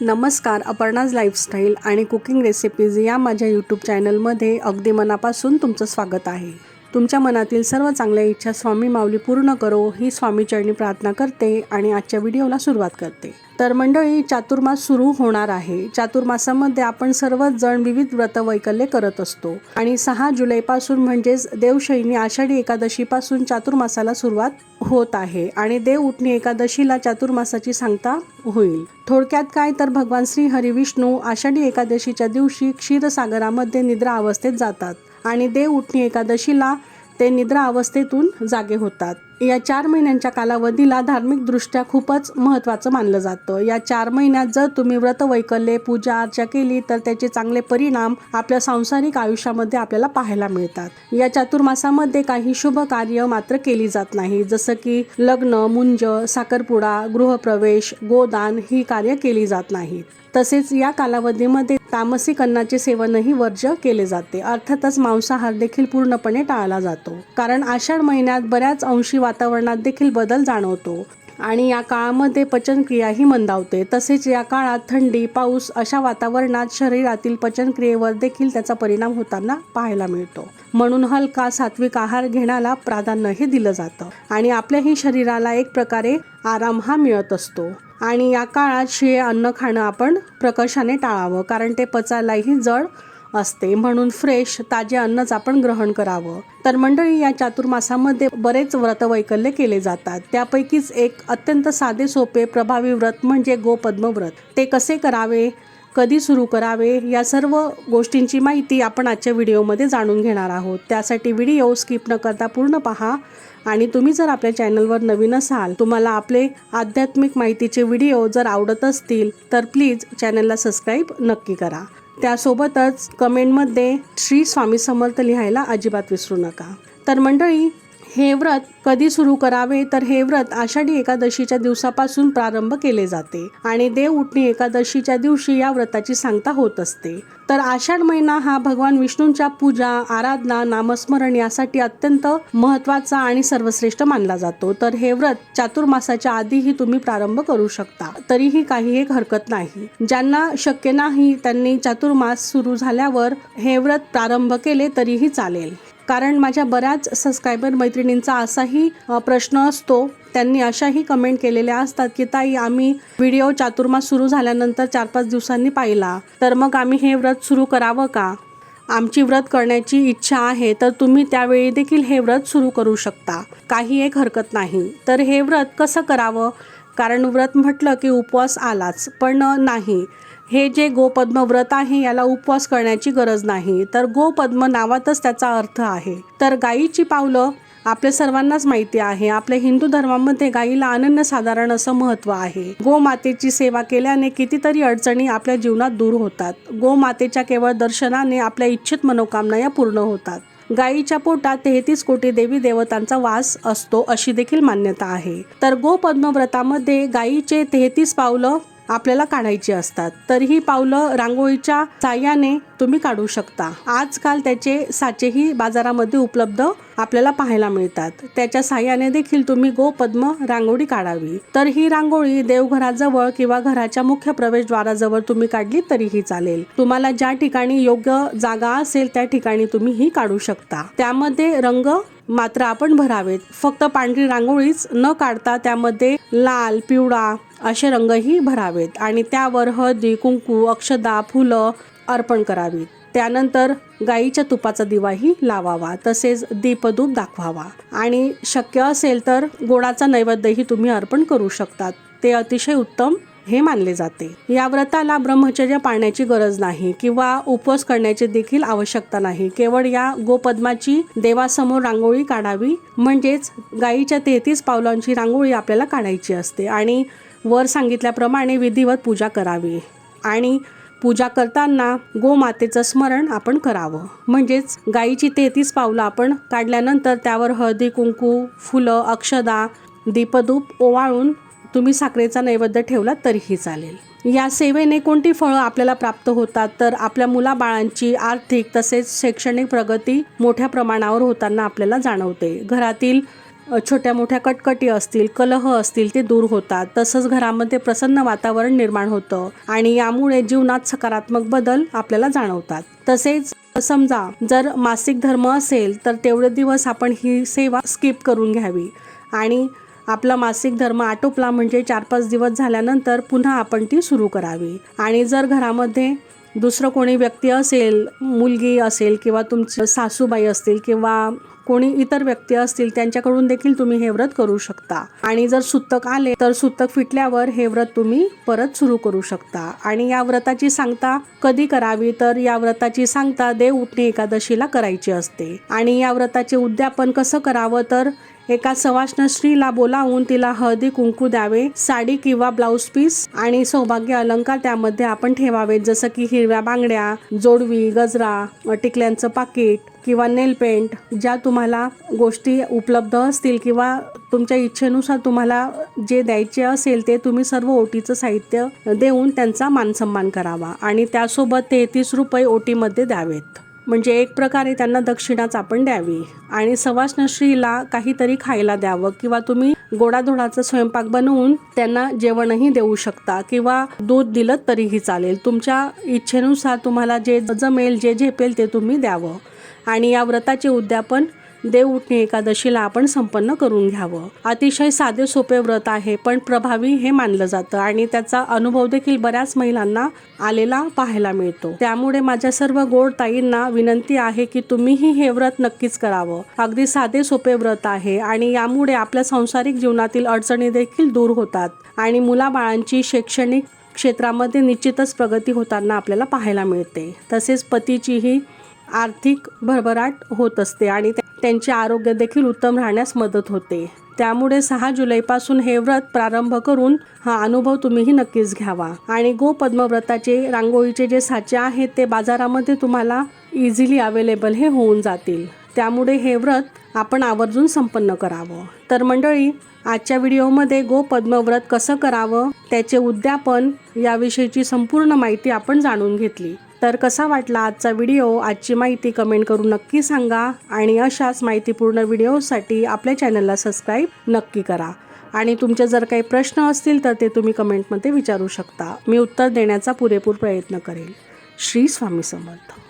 नमस्कार अपर्णाज लाईफस्टाईल आणि cooking recipes या माझ्या यूट्यूब चॅनलमध्ये अगदी मनापासून तुमचं स्वागत आहे. तुमच्या मनातील सर्व चांगल्या इच्छा स्वामी माऊली पूर्ण करो ही स्वामीचरणी प्रार्थना करते आणि आजच्या व्हिडिओला सुरुवात करते. तर मंडळी चातुर्मास सुरू होणार आहे. चातुर्मासामध्ये आपण सर्वच जण विविध व्रत वैकल्य करत असतो. आणि सहा जुलैपासून म्हणजेच देवशैनी आषाढी एकादशीपासून चातुर्मासाला सुरुवात होत आहे आणि देव उठणी एकादशीला चातुर्मासाची सांगता होईल. थोडक्यात काय? तर भगवान श्री हरिविष्णू आषाढी एकादशीच्या दिवशी क्षीरसागरामध्ये निद्रा अवस्थेत जातात. आणि देव उठणी एकादशीला ते निद्रा अवस्थेतून जागे होतात. या चार महिन्यांच्या कालावधीला धार्मिकदृष्ट्या खूपच महत्त्वाचं मानलं जातं. या चार महिन्यात जर तुम्ही व्रत वैकल्ये पूजा अर्चा केली तर त्याचे चांगले परिणाम आपल्या सांसारिक आयुष्यामध्ये आपल्याला पाहायला मिळतात. या चातुर्मासामध्ये काही शुभ कार्य मात्र केली जात नाही. जसं की लग्न मुंज साखरपुडा गृहप्रवेश गोदान ही कार्य केली जात नाहीत. तसेच या कालावधीमध्ये तामसिक अन्नाचे सेवनही वर्ज्य केले जाते. अर्थातच मांसाहार देखील पूर्णपणे टाळला जातो. कारण आषाढ महिन्यात बऱ्याच अंशी वातावरणात देखील बदल जाणवतो. आणि या काळामध्ये पचनक्रियाही मंदावते. तसेच या काळात थंडी पाऊस अशा वातावरणात शरीरातील पचनक्रियेवर देखील त्याचा परिणाम होताना पाहायला मिळतो. म्हणून हलका सात्विक आहार घेण्याला प्राधान्यही दिलं जातं. आणि आपल्याही शरीराला एक प्रकारे आराम हा मिळत असतो. आणि या काळात शिळे अन्न खाणं आपण प्रकर्षाने टाळावं. कारण ते पचायलाही जड असते. म्हणून फ्रेश ताजे अन्नच आपण ग्रहण करावं. तर मंडळी या चातुर्मासामध्ये बरेच व्रतवैकल्य केले जातात. त्यापैकीच एक अत्यंत साधे सोपे प्रभावी व्रत म्हणजे गोपद्म व्रत ते कसे करावे? कधी सुरू करावे? या सर्व गोष्टींची माहिती आपण आजच्या व्हिडिओमध्ये जाणून घेणार आहोत. त्यासाठी व्हिडिओ स्किप न करता पूर्ण पहा. आणि तुम्ही जर आपल्या चॅनलवर नवीन असाल तुम्हाला आपले आध्यात्मिक माहितीचे व्हिडिओ जर आवडत असतील तर प्लीज चॅनलला सबस्क्राईब नक्की करा. त्यासोबतच कमेंटमध्ये श्री स्वामी समर्थ लिहायला अजिबात विसरू नका. तर मंडळी हे व्रत कधी सुरू करावे? तर हे व्रत आषाढी एकादशीच्या दिवसापासून प्रारंभ केले जाते आणि देव उठणी एकादशीच्या दिवशी या व्रताची सांगता होत असते. तर आषाढ महिना हा भगवान विष्णूंच्या पूजा आराधना नामस्मरण यासाठी अत्यंत महत्त्वाचा आणि सर्वश्रेष्ठ मानला जातो. तर हे व्रत चातुर्मासाच्या आधीही तुम्ही प्रारंभ करू शकता. तरीही काही एक हरकत नाही. ज्यांना शक्य नाही त्यांनी चातुर्मास सुरू झाल्यावर हे व्रत प्रारंभ केले तरीही चालेल. कारण माझ्या बऱ्याच सबस्क्रायबर मैत्रिणींचा असाही प्रश्न असतो. त्यांनी अशाही कमेंट केलेल्या असतात की ताई आम्ही व्हिडिओ चातुर्मास सुरू झाल्यानंतर चार पाच दिवसांनी पाहिला. तर मग आम्ही हे व्रत सुरू करावं का? आमची व्रत करण्याची इच्छा आहे तर तुम्ही त्यावेळी देखील हे व्रत सुरू करू शकता. काही एक हरकत नाही. तर हे व्रत कसं करावं? कारण व्रत म्हटलं की उपवास आलाच पण नाही. हे जे गोपद्म व्रत आहे याला उपवास करण्याची गरज नाही. तर गोपद्म नावातच त्याचा अर्थ आहे. तर गायीची पावलं आपल्या सर्वांनाच माहिती आहे. आपल्या हिंदू धर्मामध्ये गायीला अनन्यसाधारण असं महत्त्व आहे. गोमातेची सेवा केल्याने कितीतरी अडचणी आपल्या जीवनात दूर होतात. गोमातेच्या केवळ दर्शनाने आपल्या इच्छित मनोकामना या पूर्ण होतात. गायीच्या पोटात तेहतीस कोटी देवी देवतांचा वास असतो अशी देखील मान्यता आहे. तर गोपद्म व्रतामध्ये गायीचे तेहतीस पावलं आपल्याला काढायची असतात. तर ही पावलं रांगोळीच्या साह्याने तुम्ही काढू शकता. आजकाल त्याचे साचेही बाजारामध्ये उपलब्ध आपल्याला पाहायला मिळतात. त्याच्या साह्याने देखील तुम्ही गोपद्म रांगोळी काढावी. तर ही रांगोळी देवघराजवळ किंवा घराच्या मुख्य प्रवेशद्वाराजवळ तुम्ही काढली तरीही चालेल. तुम्हाला ज्या ठिकाणी योग्य जागा असेल त्या ठिकाणी तुम्ही ही काढू शकता. त्यामध्ये रंग मात्र आपण भरावेत. फक्त पांढरी रांगोळीच न काढता त्यामध्ये लाल पिवळा असे रंगही भरावेत आणि त्यावर हळदी कुंकू अक्षदा फुलं अर्पण करावीत. त्यानंतर गाईच्या तुपाचा दिवाही लावावा तसेच दीपधूप दाखवावा. आणि शक्य असेल तर गोडाचा नैवेद्यही तुम्ही अर्पण करू शकतात. ते अतिशय उत्तम हे मानले जाते. या व्रताला ब्रह्मचर्य पाळण्याची गरज नाही किंवा उपवास करण्याची देखील आवश्यकता नाही. केवळ या गोपद्माची देवासमोर रांगोळी काढावी म्हणजेच गायीच्या तेहतीस पावलांची रांगोळी आपल्याला काढायची असते आणि वर सांगितल्याप्रमाणे विधिवत पूजा करावी आणि पूजा करताना गोमातेचं स्मरण आपण करावं. म्हणजेच गायीची तेहतीस पावलं आपण काढल्यानंतर त्यावर हळदी कुंकू फुलं अक्षदा दीपधूप ओवाळून तुम्ही साखरेचा नैवेद्य ठेवला तरीही चालेल. या सेवेने कोणती फळं आपल्याला प्राप्त होतात? तर आपल्या मुलाबाळांची आर्थिक तसेच शैक्षणिक प्रगती मोठ्या प्रमाणावर होताना आपल्याला जाणवते. घरातील छोट्या मोठ्या कटकटी असतील कलह असतील ते दूर होतात. तसंच घरामध्ये प्रसन्न वातावरण निर्माण होतं आणि यामुळे जीवनात सकारात्मक बदल आपल्याला जाणवतात. तसेच समजा जर मासिक धर्म असेल तर तेवढे दिवस आपण ही सेवा स्किप करून घ्यावी आणि आपला मासिक धर्म आटोपला म्हणजे चार पाच दिवस झाल्यानंतर पुन्हा आपण ती सुरू करावी. आणि जर घरामध्ये दुसरं कोणी व्यक्ती असेल मुलगी असेल किंवा तुमची सासूबाई असतील किंवा कोणी इतर व्यक्ती असतील त्यांच्याकडून देखील तुम्ही हे व्रत करू शकता. आणि जर सुतक आले तर सुतक फिटल्यावर हे व्रत तुम्ही परत सुरू करू शकता. आणि या व्रताची सांगता कधी करावी? तर या व्रताची सांगता देव उठणे एकादशीला करायची असते. आणि या व्रताचे उद्यापन कसं करावं? तर एका सवाष्ण स्त्रीला बोलावून तिला हळदी कुंकू द्यावे साडी किंवा ब्लाऊज पीस आणि सौभाग्य अलंकार त्यामध्ये आपण ठेवावेत. जसं की हिरव्या बांगड्या जोडवी गजरा टिकल्यांचं पाकिट किंवा नेल पेंट ज्या तुम्हाला गोष्टी उपलब्ध असतील किंवा तुमच्या इच्छेनुसार तुम्हाला जे द्यायचे असेल ते तुम्ही सर्व ओटीचं साहित्य देऊन त्यांचा मानसन्मान करावा. आणि त्यासोबत तेहतीस रुपये ओटीमध्ये द्यावेत. म्हणजे एक प्रकारे त्यांना दक्षिणाच आपण द्यावी. आणि सवाष्ण स्त्रीला काहीतरी खायला द्यावं किंवा तुम्ही गोडाधोडाचा स्वयंपाक बनवून त्यांना जेवणही देऊ शकता किंवा दूध दिलं तरीही चालेल. तुमच्या इच्छेनुसार तुम्हाला जे जमेल जे झेपेल ते तुम्ही द्यावं. आणि या व्रताचे उद्यापन देव उठणे एकादशीला आपण संपन्न करून घ्यावं. अतिशय साधे सोपे व्रत आहे पण प्रभावी हे मानलं जातं आणि त्याचा अनुभव देखील बऱ्याच महिलांना आलेला पाहायला मिळतो. त्यामुळे माझ्या सर्व गोड ताईंना विनंती आहे की तुम्हीही हे व्रत नक्कीच करावं. अगदी साधे सोपे व्रत आहे आणि यामुळे आपल्या सांसारिक जीवनातील अडचणी देखील दूर होतात आणि मुलाबाळांची शैक्षणिक क्षेत्रामध्ये निश्चितच प्रगती होताना आपल्याला पाहायला मिळते. तसेच पतीचीही आर्थिक भरभराट होत असते आणि त्यांचे आरोग्य देखील उत्तम राहण्यास मदत होते. त्यामुळे सहा जुलैपासून हे व्रत प्रारंभ करून हा अनुभव तुम्हीही नक्कीच घ्यावा. आणि गो पद्मव्रताचे रांगोळीचे जे साचे आहेत ते बाजारामध्ये तुम्हाला इझिली अवेलेबल हे होऊन जातील. त्यामुळे हे व्रत आपण आवर्जून संपन्न करावं. तर मंडळी आजच्या व्हिडिओमध्ये गो पद्मव्रत कसं करावं त्याचे उद्यापन याविषयीची संपूर्ण माहिती आपण जाणून घेतली. तर कसा वाटला आजचा व्हिडिओ? आजची माहिती कमेंट करून नक्की सांगा आणि अशाच माहितीपूर्ण व्हिडिओसाठी आपल्या चॅनलला सबस्क्राईब नक्की करा. आणि तुमचे जर काही प्रश्न असतील तर ते तुम्ही कमेंटमध्ये विचारू शकता. मी उत्तर देण्याचा पुरेपूर प्रयत्न करेल. श्री स्वामी समर्थ.